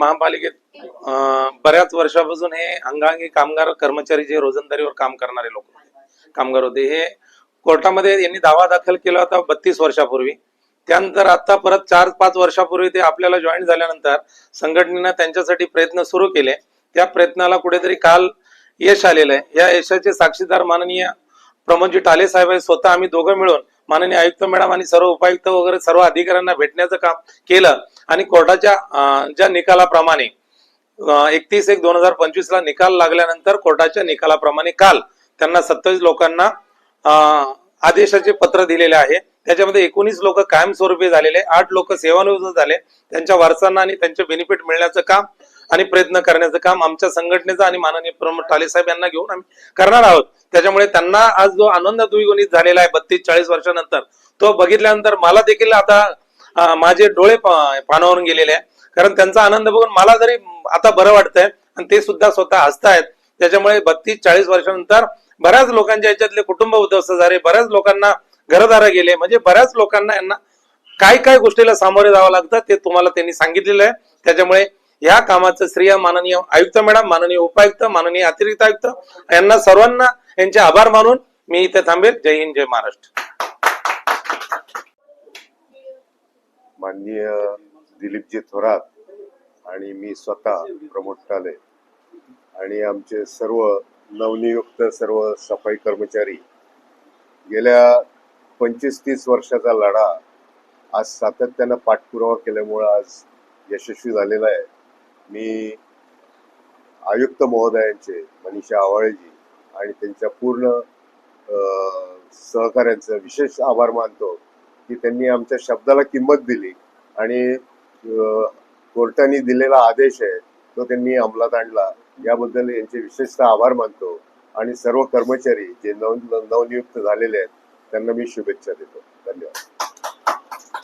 महापालिकेत बऱ्याच वर्षापासून हे अंगांगी कामगार कर्मचारी जे रोजंदारीवर काम करणारे लोक कामगार होते हे कोर्टामध्ये यांनी दावा दाखल केला होता बत्तीस वर्षापूर्वी. त्यानंतर आता परत चार पाच वर्षापूर्वी ते आपल्याला जॉईन झाल्यानंतर संघटनेनं त्यांच्यासाठी प्रयत्न सुरू केले. त्या प्रयत्नाला कुठेतरी काल यश आलेलं आहे. या यशाचे साक्षीदार माननीय प्रमोदजी टाले साहेब हे स्वतः आम्ही दोघं मिळून माननीय आयुक्त मॅडम आणि सर्व उपायुक्त वगैरे सर्व अधिकाऱ्यांना भेटण्याचं काम केलं. आणि कोर्टाच्या ज्या निकालाप्रमाणे एकतीस एक दोन हजार पंचवीस ला निकाल लागल्यानंतर कोर्टाच्या निकालाप्रमाणे काल त्यांना सत्तावीस लोकांना आदेशाचे पत्र दिलेले आहे. त्याच्यामध्ये एकोणीस लोक कायमस्वरूपी झालेले आठ लोक सेवानिवृत्त झाले. त्यांच्या वारसांना आणि त्यांचे बेनिफिट मिळण्याचं काम आणि प्रयत्न करण्याचं काम आमच्या संघटनेचं आणि माननीय प्रमोद ठाले साहेब यांना घेऊन आम्ही करणार आहोत. त्याच्यामुळे त्यांना आज जो आनंद द्विगुणित झालेला आहे बत्तीस चाळीस वर्षानंतर तो बघितल्यानंतर मला देखील आता माझे डोळे पानावरून गेलेले आहे. कारण त्यांचा आनंद बघून मला जरी आता बरं वाटतंय आणि ते सुद्धा स्वतः हसतायत. त्याच्यामुळे बत्तीस चाळीस वर्षानंतर बऱ्याच लोकांच्या याच्यातले कुटुंब उद्ध्वस्त झाले बऱ्याच लोकांना घरदार गेले. म्हणजे बऱ्याच लोकांना यांना काय काय गोष्टीला सामोरे जावं लागतं ते तुम्हाला त्यांनी सांगितलेलं आहे. त्याच्यामुळे या कामाचं श्रेय माननीय आयुक्त मॅडम माननीय उपायुक्त माननीय अतिरिक्त आयुक्त यांना सर्वांना यांचे आभार मानून मी इथे थांबेल. जय हिंद जय महाराष्ट्र. माननीय दिलीपजी थोरात आणि मी स्वतः प्रमोद टाले आणि आमचे सर्व नवनियुक्त सर्व सफाई कर्मचारी गेल्या पंचवीस तीस वर्षाचा लढा आज सातत्यानं पाठपुरावा केल्यामुळं आज यशस्वी झालेला आहे. मी आयुक्त महोदयांचे मनीषा आवाळेजी आणि त्यांच्या पूर्ण अं, सहकाऱ्यांचं विशेष आभार मानतो की त्यांनी आमच्या शब्दाला किंमत दिली आणि कोर्टाने दिलेला आदेश आहे तो त्यांनी अंमलात आणला. याबद्दल यांचे विशेषतः आभार मानतो आणि सर्व कर्मचारी जे नव नवनियुक्त झालेले आहेत त्यांना मी शुभेच्छा देतो. धन्यवाद.